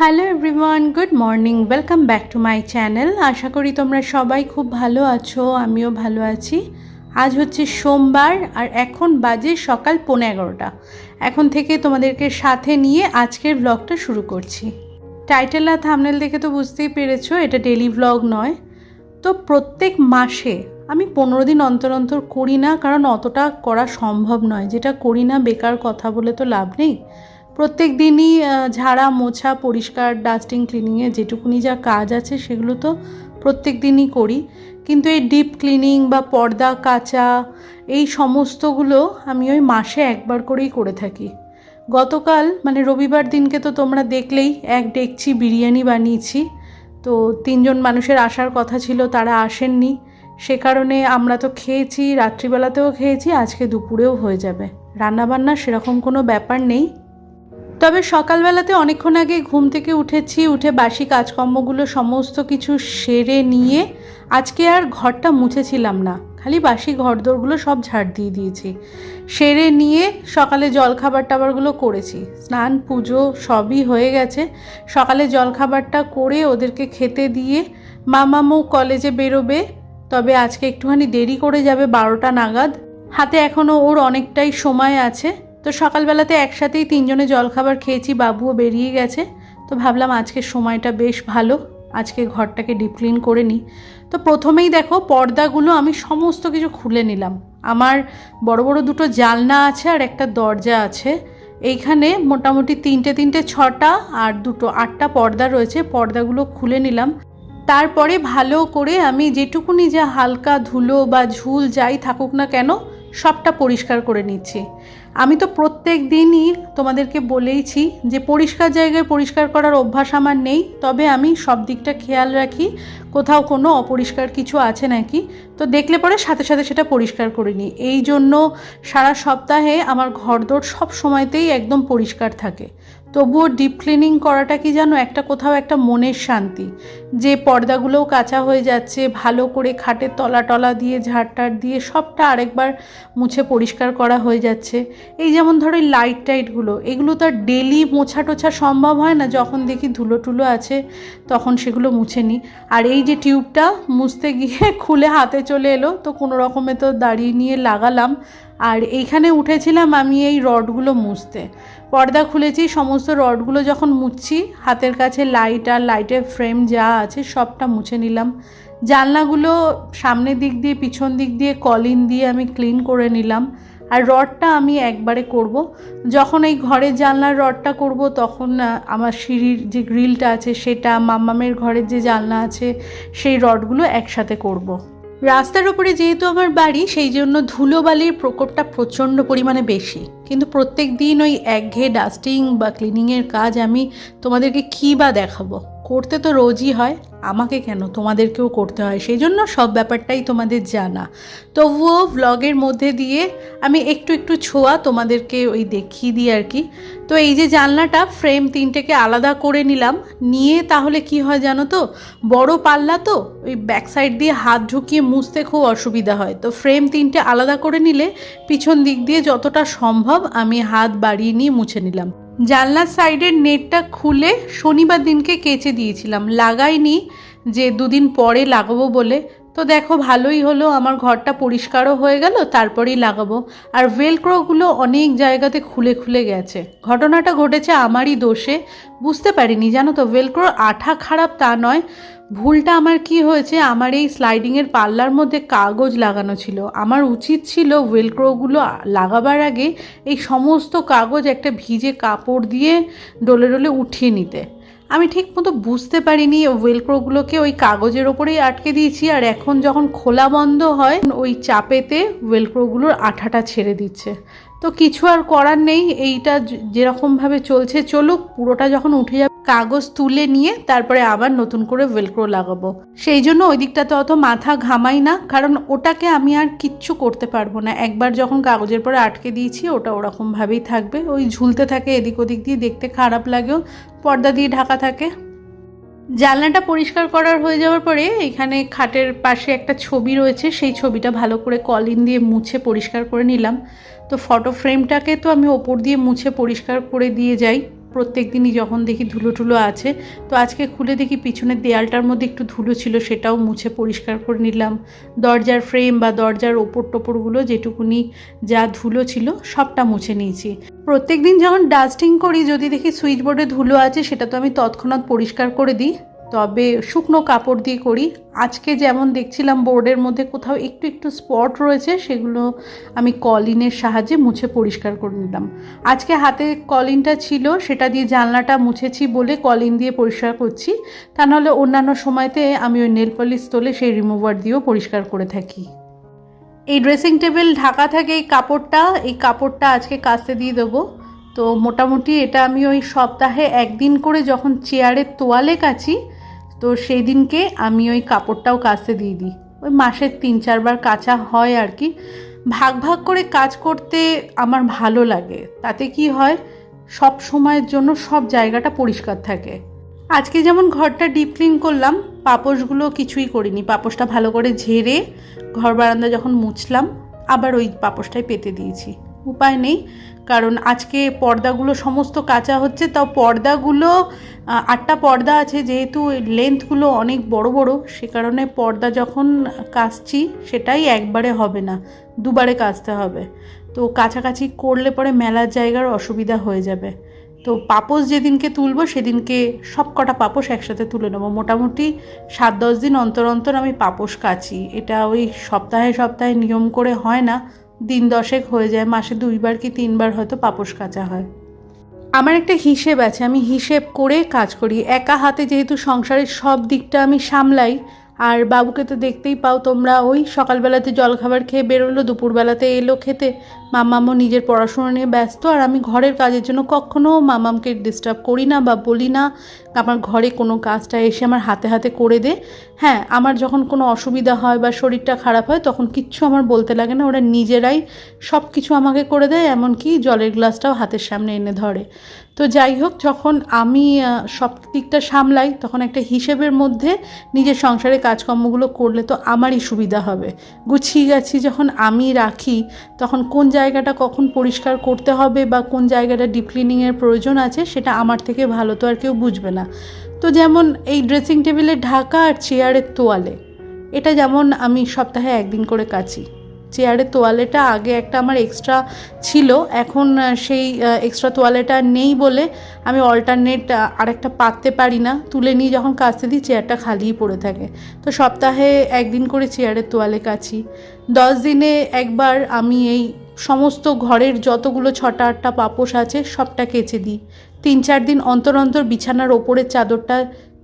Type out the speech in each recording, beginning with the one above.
Hello everyone good morning welcome back to my channel আশা করি তোমরা সবাই খুব ভালো আছো, আমিও ভালো আছি। আজ হচ্ছে সোমবার আর এখন বাজে সকাল পৌনে এগারোটা। এখন থেকে তোমাদেরকে সাথে নিয়ে আজকের ব্লগটা শুরু করছি। টাইটেল আর থামনেল দেখে তো বুঝতেই পেরেছ, এটা ডেলি ব্লগ নয়। তো প্রত্যেক মাসে আমি পনেরো দিন অন্তর অন্তর করি না, কারণ অতটা করা সম্ভব নয়। যেটা করি না, বেকার কথা বলে তো লাভ নেই। প্রত্যেক দিনই ঝাড়া, মোছা, পরিষ্কার ডাস্টিং ক্লিনিংয়ে যেটুকুনি যা কাজ আছে সেগুলো তো প্রত্যেক দিনই করি। কিন্তু এই ডিপ ক্লিনিং বা পর্দা, কাচা এই সমস্তগুলো আমি ওই মাসে একবার করেই করে থাকি। গতকাল মানে রবিবার দিনকে তো তোমরা দেখলেই এক ডেকছি বিরিয়ানি বানিয়েছি। তো তিনজন মানুষের আসার কথা ছিল, তারা আসেননি। সে কারণে আমরা তো খেয়েছি, রাত্রিবেলাতেও খেয়েছি, আজকে দুপুরেও হয়ে যাবে। রান্নাবান্না সেরকম কোনো ব্যাপার নেই। তবে সকালবেলাতে অনেকক্ষণ আগে ঘুম থেকে উঠেছি, উঠে বাসি কাজকর্মগুলো সমস্ত কিছু সেরে নিয়ে আজকে আর ঘরটা মুছেছিলাম না, খালি বাসি ঘরদোরগুলো সব ঝাড় দিয়ে দিয়েছি। সেরে নিয়ে সকালে জলখাবার টাবারগুলো করেছি। স্নান, পুজো সবই হয়ে গেছে। সকালে জলখাবারটা করে ওদেরকে খেতে দিয়ে মামামু কলেজে বেরোবে, তবে আজকে একটুখানি দেরি করে যাবে বারোটা নাগাদ। হাতে এখনও ওর অনেকটাই সময় আছে। তো সকালবেলাতে একসাথেই তিনজনে জলখাবার খেয়েছি, বাবুও বেরিয়ে গেছে। তো ভাবলাম আজকের সময়টা বেশ ভালো, আজকে ঘরটাকে ডিপ ক্লিন করে নিই। তো প্রথমেই দেখো, পর্দাগুলো আমি সমস্ত কিছু খুলে নিলাম। আমার বড় বড় দুটো জালনা আছে আর একটা দরজা আছে। এইখানে মোটামুটি তিনটে তিনটে, ছটা আর দুটো, আটটা পর্দা রয়েছে, পর্দাগুলো খুলে নিলাম। তারপরে ভালো করে আমি যেটুকুনি যা হালকা ধুলো বা ঝুল যাই থাকুক না কেন সবটা পরিষ্কার করে নিচ্ছি। আমি তো প্রত্যেক দিনই তোমাদেরকে বলেইছি যে পরিষ্কার জায়গায় পরিষ্কার করার অভ্যাস আমার নেই, তবে আমি সব দিকটা খেয়াল রাখি, কোথাও কোনো অপরিষ্কার কিছু আছে নাকি? তো দেখলে পরে সাথে সাথে সেটা পরিষ্কার করে নিই। এই জন্য সারা সপ্তাহে আমার ঘরদোর সব সময়তেই একদম পরিষ্কার থাকে। তবুও ডিপ ক্লিনিং করাটা কি জানো? একটা কোথাও একটা মনের শান্তি। যে পর্দাগুলোও কাঁচা হয়ে যাচ্ছে, ভালো করে খাটের তলা টলা দিয়ে ঝাড়টার দিয়ে সবটা আরেকবার মুছে পরিষ্কার করা হয়ে যাচ্ছে। এই যেমন ধরো লাইট টাইটগুলো এগুলো তো আর ডেলি মোছা টোছা সম্ভব হয় না। যখন দেখি ধুলো টুলো আছে, তখন সেগুলো মুছে নিই। আর এই যে টিউবটা মুছতে গিয়ে খুলে হাতে চলে এলো, তো কোনো রকমে তো দাঁড়িয়ে নিয়ে লাগালাম। আর এইখানে উঠেছিলাম আমি এই রডগুলো মুছতে। পর্দা খুলেছি, সমস্ত রডগুলো যখন মুছছি, হাতের কাছে লাইট আর লাইটের ফ্রেম যা আছে সবটা মুছে নিলাম। জানলাগুলো সামনের দিক দিয়ে, পিছন দিক দিয়ে কলিন দিয়ে আমি ক্লিন করে নিলাম। আর রডটা আমি একবারে করব। যখন এই ঘরের জানলার রডটা করব, তখন আমার সিঁড়ির যে গ্রিলটা আছে, সেটা মাম্মামের ঘরের যে জানলা আছে, সেই রডগুলো একসাথে করব। রাস্তার ওপরে যেহেতু আমার বাড়ি সেই জন্য ধুলোবালির প্রকোপটা প্রচণ্ড পরিমাণে বেশি। কিন্তু প্রত্যেক দিন ওই একঘেয়ে ডাস্টিং বা ক্লিনিংয়ের কাজ আমি তোমাদেরকে কী বা দেখাবো? করতে তো রোজই হয়, আমাকে কেন? তোমাদেরকেও করতে হয় সেই জন্য সব ব্যাপারটাই তোমাদের জানা। তবুও ভ্লগের মধ্যে দিয়ে আমি একটু একটু ছোঁয়া তোমাদেরকে ওই দেখিয়ে দিই আর কি। তো এই যে জানলাটা ফ্রেম তিনটেকে আলাদা করে নিলাম। নিয়ে তাহলে কি হয় জানো তো? বড় পাল্লা তো, ওই ব্যাক সাইড দিয়ে হাত ঢুকিয়ে মুছতে খুব অসুবিধা হয়। তো ফ্রেম তিনটে আলাদা করে নিলে পিছন দিক দিয়ে যতটা সম্ভব আমি হাত বাড়িয়ে নিয়ে মুছে নিলাম। জানলার সাইডের নেটটা খুলে শনিবার দিনকে কেচে দিয়েছিলাম। লাগাইনি যে দুদিন পরে লাগাবো বলে তো দেখো ভালোই হলো, আমার ঘরটা পরিষ্কারও হয়ে গেল, তারপরেই লাগাবো। আর ভেলক্রোগুলো অনেক জায়গাতে খুলে খুলে গেছে। ঘটনাটা ঘটেছে আমারই দোষে, বুঝতে পারিনি, জানো তো ভেলক্রোর আঠা খারাপ তা নয়। ভুলটা আমার কি হয়েছে, আমার এই স্লাইডিংয়ের পাল্লার মধ্যে কাগজ লাগানো ছিল। আমার উচিত ছিল ওয়েলক্রোগুলো লাগাবার আগে এই সমস্ত কাগজ একটা ভিজে কাপড় দিয়ে ডলে ডলে উঠিয়ে নিতে। আমি ঠিক মতো বুঝতে পারিনি ওয়েলক্রোগুলোকে ওই কাগজের ওপরেই আটকে দিয়েছি, আর এখন যখন খোলা বন্ধ হয়, ওই চাপেতে ওয়েলক্রোগুলোর আঠাটা ছেড়ে দিচ্ছে। তো কিছু আর করার নেই, এইটা যেরকমভাবে চলছে, চলুক, পুরোটা যখন উঠে যাবে, কাগজ তুলে নিয়ে তারপরে আবার নতুন করে ভেলক্রো লাগাবো। সেই জন্য ওই দিকটাতে অত মাথা ঘামাই না, কারণ ওটাকে আমি আর কিচ্ছু করতে পারব না। একবার যখন কাগজের পরে আটকে দিয়েছি, ওটা ওরকমভাবেই থাকবে। ওই ঝুলতে থাকে, এদিক ওদিক দিয়ে দেখতে খারাপ লাগেও, পর্দা দিয়ে ঢাকা থাকে। জানলাটা পরিষ্কার করার হয়ে যাওয়ার পরে এখানে খাটের পাশে একটা ছবি রয়েছে, সেই ছবিটা ভালো করে কলিন দিয়ে মুছে পরিষ্কার করে নিলাম। তো ফটো ফ্রেমটাকে তো আমি ওপর দিয়ে মুছে পরিষ্কার করে দিয়ে যাই, প্রত্যেক দিনই যখন দেখি ধুলো টুলো আছে। তো আজকে খুলে দেখি পিছনের দেয়ালটার মধ্যে একটু ধুলো ছিল, সেটাও মুছে পরিষ্কার করে নিলাম। দরজার ফ্রেম বা দরজার ওপর টোপরগুলো যেটুকুনি যা ধুলো ছিল, সবটা মুছে নিয়েছি। প্রত্যেক দিন যখন ডাস্টিং করি, যদি দেখি সুইচ বোর্ডে ধুলো আছে, সেটা তো আমি তৎক্ষণাৎ পরিষ্কার করে দিই। তবে শুকনো কাপড় দিয়ে করি। আজকে যেমন দেখছিলাম বোর্ডের মধ্যে কোথাও একটু একটু স্পট রয়েছে, সেগুলো আমি কলিনের সাহায্যে মুছে পরিষ্কার করে নিলাম। আজকে হাতে কলিনটা ছিল, সেটা দিয়ে জানলাটা মুছেছি বলে কলিন দিয়ে পরিষ্কার করছি। তা নাহলে অন্যান্য সময়তে আমি ওই নেল পলিশ তোলে সেই রিমুভার দিয়েও পরিষ্কার করে থাকি। এই ড্রেসিং টেবিল ঢাকা থাকে এই কাপড়টা এই কাপড়টা আজকে কাচতে দিয়ে দেবো। তো মোটামুটি এটা আমি ওই সপ্তাহে একদিন করে যখন চেয়ারের তোয়ালে কাচি, তো সেই দিনকে আমি ওই কাপড়টাও কাচতে দিয়ে দিই। ওই মাসের তিন চারবার কাচা হয় আর কি। ভাগ ভাগ করে কাজ করতে আমার ভালো লাগে। তাতে কি হয়, সব সময়ের জন্য সব জায়গাটা পরিষ্কার থাকে। আজকে যেমন ঘরটা ডিপ ক্লিন করলাম, পাপোশগুলো কিছুই করিনি। পাপোশটা ভালো করে ঝেড়ে ঘর বারান্দা যখন মুছলাম, আবার ওই পাপোশটাই পেতে দিয়েছি। উপায় নেই, কারণ আজকে পর্দাগুলো সমস্ত কাঁচা হচ্ছে, তাও পর্দাগুলো আটটা পর্দা আছে, যেহেতু লেন্থগুলো অনেক বড় বড়, সে কারণে পর্দা যখন কাচছি, সেটাই একবারে হবে না, দুবারে কাচতে হবে। তো কাছাকাছি করলে পরে মেলার জায়গার অসুবিধা হয়ে যাবে। তো পাপোশ যেদিনকে তুলবো, সেদিনকে সব কটা পাপোশ একসাথে তুলে নেব। মোটামুটি সাত দশ দিন অন্তর অন্তর আমি পাপোশ কাচি। এটা ওই সপ্তাহে সপ্তাহে নিয়ম করে হয় না। দিন দশেক হয়ে যায়, মাসে দুইবার কি তিনবার হয়তো পাপোশ কাচা হয়। আমার একটা হিসেব আছে, আমি হিসেব করে কাজ করি। একা হাতে যেহেতু সংসারের সব দিকটা আমি সামলাই, আর বাবুকে তো দেখতেই পাও তোমরা ওই সকালবেলাতে জলখাবার খেয়ে বেরোলো, দুপুরবেলাতে এলো খেতে মামামও নিজের পড়াশোনা নিয়ে ব্যস্ত, আর আমি ঘরের কাজের জন্য কখনো মামামকে ডিস্টার্ব করি না বা বলি না, আমার ঘরে কোনো কাজটা এসে আমার হাতে হাতে করে দে। হ্যাঁ আমার যখন কোনো অসুবিধা হয় বা শরীরটা খারাপ হয়, তখন কিচ্ছু আমার বলতে লাগে না, ওরা নিজেরাই সব কিছু আমাকে করে দেয়, এমনকি জলের গ্লাসটাও হাতের সামনে এনে ধরে। তো যাই হোক, যখন আমি সব দিকটা সামলাই, তখন একটা হিসেবের মধ্যে নিজের সংসারে কাজকর্মগুলো করলে তো আমারই সুবিধা হবে। গুছিয়ে গেছি যখন আমি রাখি, তখন কোন জায়গাটা কখন পরিষ্কার করতে হবে বা কোন জায়গাটা ডিপ ক্লিনিংয়ের প্রয়োজন আছে সেটা আমার থেকে ভালো তো আর কেউ বুঝবে না। তো যেমন এই ড্রেসিং টেবিলের ঢাকা আর চেয়ারের তোয়ালে, এটা যেমন আমি সপ্তাহে একদিন করে কাচি। চেয়ারের তোয়ালেটা আগে একটা আমার এক্সট্রা ছিল, এখন সেই এক্সট্রা তোয়ালেটা নেই বলে আমি অল্টারনেট আরেকটা পাততে পারি না। তুলে নিয়ে যখন কাচতে দিই চেয়ারটা খালিই পড়ে থাকে। তো সপ্তাহে একদিন করে চেয়ারের তোয়ালে কাচি। দশ দিনে একবার আমি এই সমস্ত ঘরের যতগুলো ছটা আটটা পাপোশ আছে, সবটা কেচে দিই। তিন চার দিন অন্তর অন্তর বিছানার ওপরের চাদরটা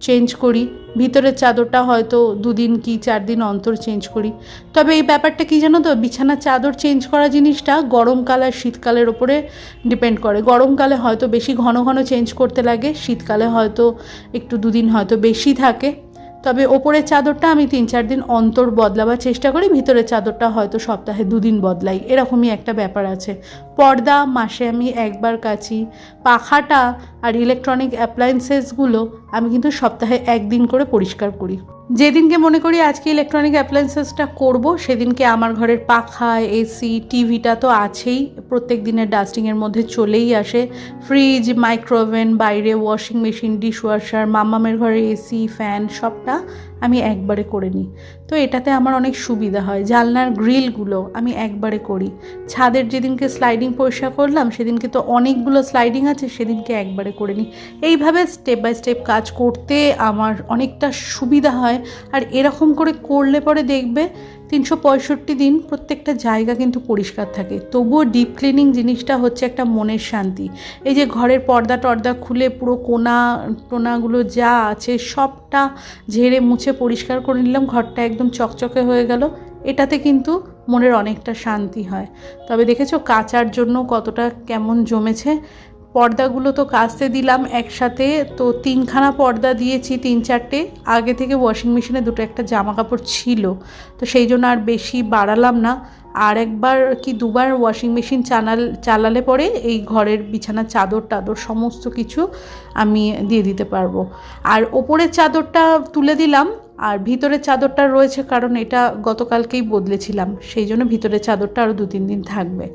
চেঞ্জ করি, ভিতরের চাদরটা হয়তো দুদিন কি চার দিন অন্তর চেঞ্জ করি। তবে এই ব্যাপারটা কি জানো তো, বিছানার চাদর চেঞ্জ করা জিনিসটা গরমকাল আর শীতকালের ওপরে ডিপেন্ড করে। গরমকালে হয়তো বেশি ঘন ঘন চেঞ্জ করতে লাগে, শীতকালে হয়তো একটু দুদিন হয়তো বেশি থাকে। তবে ওপরের চাদরটা আমি তিন চার দিন অন্তর বদলাবার চেষ্টা করি, ভিতরের চাদরটা হয়তো সপ্তাহে দুদিন বদলাই। এরকমই একটা ব্যাপার আছে। পর্দা, মাসে আমি একবার কাচি। পাখাটা আর ইলেকট্রনিক অ্যাপ্লায়েন্সেসগুলো আমি কিন্তু সপ্তাহে একদিন করে পরিষ্কার করি। যেদিনকে মনে করি আজকে ইলেকট্রনিক অ্যাপ্লায়েন্সেসটা করব, সেদিনকে আমার ঘরের পাখা, এসি, টিভিটা তো আছেই। প্রত্যেক দিনের ডাস্টিংয়ের মধ্যে চলেই আসে। ফ্রিজ মাইক্রোওভেন বাইরে ওয়াশিং মেশিন ডিশওয়াশার মামামের ঘরে এসি ফ্যান সবটা আমি একবারে করে নিই। তো এটাতে আমার অনেক সুবিধা হয়। জালনার গ্রিলগুলো আমি একবারে করি। ছাদের যেদিনকে স্লাইডিং পরিষ্কার করলাম, সেদিনকে তো অনেকগুলো স্লাইডিং আছে, সেদিনকে একবারে করে নিই। এইভাবে স্টেপ বাই স্টেপ কাজ করতে আমার অনেকটা সুবিধা হয়। আর এরকম করে করলে পরে দেখবে তিনশো পঁয়ষট্টি দিন প্রত্যেকটা জায়গা কিন্তু পরিষ্কার থাকে। তবুও ডিপ ক্লিনিং জিনিসটা হচ্ছে একটা মনের শান্তি। এই যে ঘরের পর্দা টর্দা খুলে পুরো কোনা, টোনাগুলো যা আছে সবটা ঝেড়ে মুছে পরিষ্কার করে নিলাম, ঘরটা একদম চকচকে হয়ে গেল। এটাতে কিন্তু মনের অনেকটা শান্তি হয়। তবে দেখেছ কাচার জন্য কতটা কেমন জমেছে? পর্দাগুলো তো কাচতে দিলাম একসাথে, তো তিনখানা পর্দা দিয়েছি তিন চারটে। আগে থেকে ওয়াশিং মেশিনে দুটো একটা জামা কাপড় ছিল, তো সেই জন্য আর বেশি বাড়ালাম না। আর একবার কি দুবার ওয়াশিং মেশিন চালাল চালালে পরে এই ঘরের বিছানার চাদর টাদর সমস্ত কিছু আমি দিয়ে দিতে পারব। আর ওপরের চাদরটা তুলে দিলাম আর ভিতরের চাদরটা রয়েছে কারণ এটা গতকালকেই বদলেছিলাম, সেই জন্য ভিতরের চাদরটা আরও দু তিন দিন থাকবে।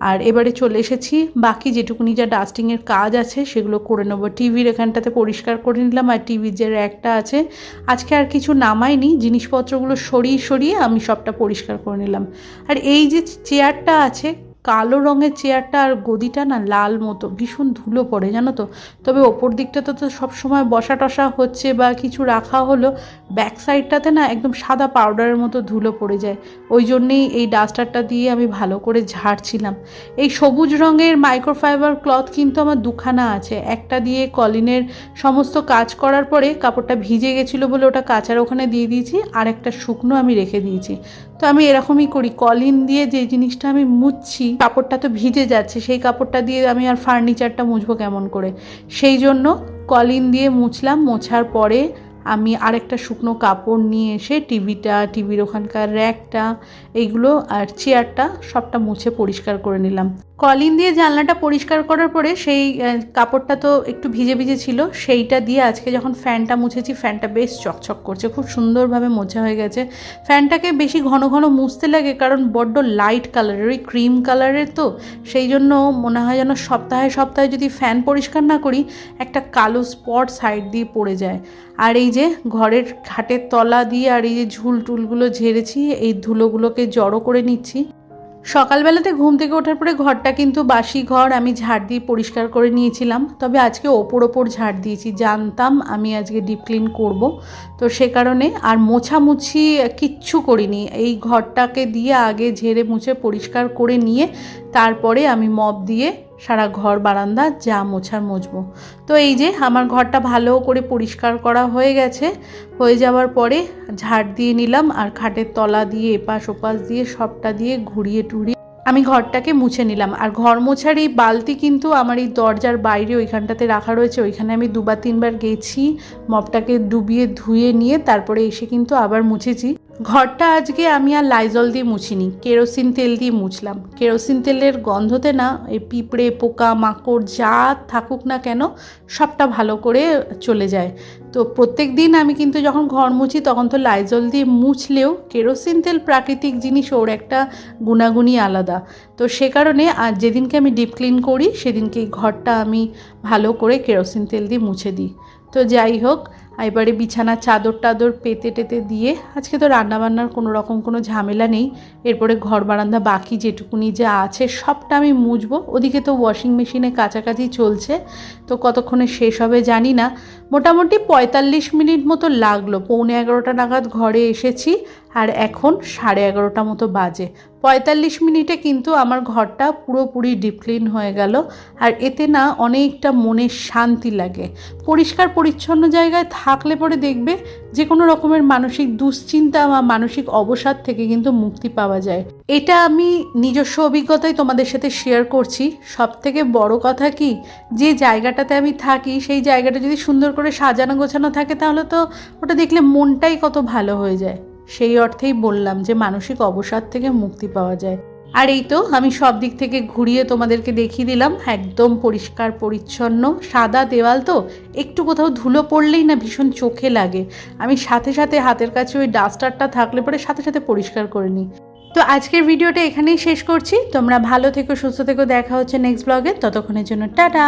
আর এবারে চলে এসেছি, বাকি যেটুকুনি যা ডাস্টিংয়ের কাজ আছে সেগুলো করে নেব। টিভির এখানটাতে পরিষ্কার করে নিলাম আর টিভির যে র্যাকটা আছে, আজকে আর কিছু নামাইনি, জিনিসপত্রগুলো সরিয়ে সরিয়ে আমি সবটা পরিষ্কার করে নিলাম। আর এই যে চেয়ারটা আছে কালো রঙের চেয়ারটা আর গদিটা না লাল মতো, ভীষণ ধুলো পড়ে, জানো তো? তবে ওপর দিকটাতে তো সবসময় বসা টসা হচ্ছে বা কিছু রাখা হলো ব্যাক সাইডটাতে না একদম সাদা পাউডারের মতো ধুলো পড়ে যায়। ওই জন্যেই এই ডাস্টারটা দিয়ে আমি ভালো করে ঝাড়ছিলাম। এই সবুজ রঙের মাইক্রোফাইবার ক্লথ কিন্তু আমার দুখানা আছে। একটা দিয়ে কলিনের সমস্ত কাজ করার পরে কাপড়টা ভিজে গেছিল বলে ওটা কাচার ওখানে দিয়ে দিয়েছি আর একটা শুকনো আমি রেখে দিয়েছি। তো আমি এরকমই করি। কলিন দিয়ে যে জিনিসটা আমি মুছছি, কাপড়টা তো ভিজে যাচ্ছে, সেই কাপড়টা দিয়ে আমি আর ফার্নিচারটা মুছবো কেমন করে? সেই জন্য কলিন দিয়ে মুছলাম, মোছার পরে আমি আরেকটা শুকনো কাপড় নিয়ে এসে টিভিটা, টিভির ওখানকার র্যাকটা এইগুলো আর চেয়ারটা সবটা মুছে পরিষ্কার করে নিলাম। কলিন দিয়ে জানলাটা পরিষ্কার করার পরে সেই কাপড়টা তো একটু ভিজে ভিজে ছিল, সেইটা দিয়ে আজকে যখন ফ্যানটা মুছেছি, ফ্যানটা বেশ চকচক করছে, খুব সুন্দরভাবে মোছা হয়ে গেছে। ফ্যানটাকে বেশি ঘন ঘন মুছতে লাগে, কারণ বড্ড লাইট কালারের ওই ক্রিম কালারের তো, সেই জন্য মনে হয় যেন সপ্তাহে সপ্তাহে যদি ফ্যান পরিষ্কার না করি, একটা কালো স্পট সাইড দিয়ে পড়ে যায়। আর এই যে ঘরের খাটের তলা দিয়ে আর এই যে ঝুল টুলগুলো ঝেড়েছি, এই ধুলোগুলোকে জড়ো করে নিচ্ছি। সকালবেলাতে ঘুম থেকে ওঠার পরে ঘরটা কিন্তু বাসি ঘর, আমি ঝাড় দিয়ে পরিষ্কার করে নিয়েছিলাম। তবে আজকে ওপর ওপর ঝাড় দিয়েছি, জানতাম আমি আজকে ডিপ ক্লিন করব। তো সে কারণে আর মোছামুছি কিচ্ছু করিনি। এই ঘরটাকে দিয়ে আগে ঝেড়ে মুছে পরিষ্কার করে নিয়ে তারপরে আমি মপ দিয়ে সারা ঘর, বারান্দা যা মোছার মুছবো তো এই যে আমার ঘরটা ভালো করে পরিষ্কার করা হয়ে গেছে। হয়ে যাওয়ার পরে ঝাড় দিয়ে নিলাম আর খাটের তলা দিয়ে এপাশ ওপাশ দিয়ে সবটা দিয়ে ঘুরিয়ে টুরিয়ে আমি ঘরটাকে মুছে নিলাম। আর ঘর মোছার এই বালতি কিন্তু আমার এই দরজার বাইরে ওইখানটাতে রাখা রয়েছে। ওইখানে আমি দুবার তিনবার গেছি, মপটাকে ডুবিয়ে ধুয়ে নিয়ে তারপরে এসে কিন্তু আবার মুছেছি। ঘরটা আজকে আমি আর লাইজল দিয়ে মুছিনি, কেরোসিন তেল দিয়ে মুছলাম। কেরোসিন তেলের গন্ধতে না, এই পিঁপড়ে, পোকা, মাকড় যা থাকুক না কেন, সবটা ভালো করে চলে যায়। তো প্রত্যেক দিন আমি কিন্তু যখন ঘর মুছি, তখন তো লাইজল দিয়ে মুছলেও কেরোসিন তেল প্রাকৃতিক জিনিস, ওর একটা গুণাগুণই আলাদা। তো সে কারণে আর যেদিনকে আমি ডিপ ক্লিন করি, সেদিনকে ঘরটা আমি ভালো করে কেরোসিন তেল দিয়ে মুছে দিই। তো যাই হোক এবারে বিছানার চাদর টাদর পেতে টেতে দিয়ে আজকে তো রান্নাবান্নার কোনো রকম কোনো ঝামেলা নেই। এরপরে ঘর বারান্দা বাকি যেটুকুনি যা আছে সবটা আমি মুছবো। ওদিকে তো ওয়াশিং মেশিনে কাছাকাছি চলছে, তো কতক্ষণে শেষ হবে জানি না। মোটামুটি পঁয়তাল্লিশ মিনিট মতো লাগল। পৌনে এগারোটা নাগাদ ঘরে এসেছি। আর এখন সাড়ে এগারোটা মতো বাজে। পঁয়তাল্লিশ মিনিটে কিন্তু আমার ঘরটা পুরোপুরি ডিপ ক্লিন হয়ে গেল আর এতে না অনেকটা মনের শান্তি লাগে। পরিষ্কার পরিচ্ছন্ন জায়গায় থাকলে পরে দেখবে যে কোনো রকমের মানসিক দুশ্চিন্তা বা মানসিক অবসাদ থেকে কিন্তু মুক্তি পাওয়া যায়। এটা আমি নিজস্ব অভিজ্ঞতায় তোমাদের সাথে শেয়ার করছি। সব থেকে বড় কথা কি? যে জায়গাটাতে আমি থাকি, সেই জায়গাটা যদি সুন্দর করে সাজানো গোছানো থাকে তাহলে তো ওটা দেখলে মনটাই কত ভালো হয়ে যায়। সেই অর্থেই বললাম যে মানসিক অবসাদ থেকে মুক্তি পাওয়া যায়। আর এই তো আমি সব দিক থেকে ঘুরিয়ে তোমাদেরকে দেখিয়ে দিলাম, একদম পরিষ্কার, পরিচ্ছন্ন, সাদা দেওয়াল তো একটু কোথাও ধুলো পড়লেই না ভীষণ চোখে লাগে। আমি সাথে সাথে হাতের কাছে ওই ডাস্টারটা থাকলে পরে সাথে সাথে পরিষ্কার করে নিই। তো আজকের ভিডিওটা এখানেই শেষ করছি, তোমরা ভালো থেকো, সুস্থ থেকো, দেখা হচ্ছে নেক্সট ব্লগে ততক্ষণের জন্য টাটা!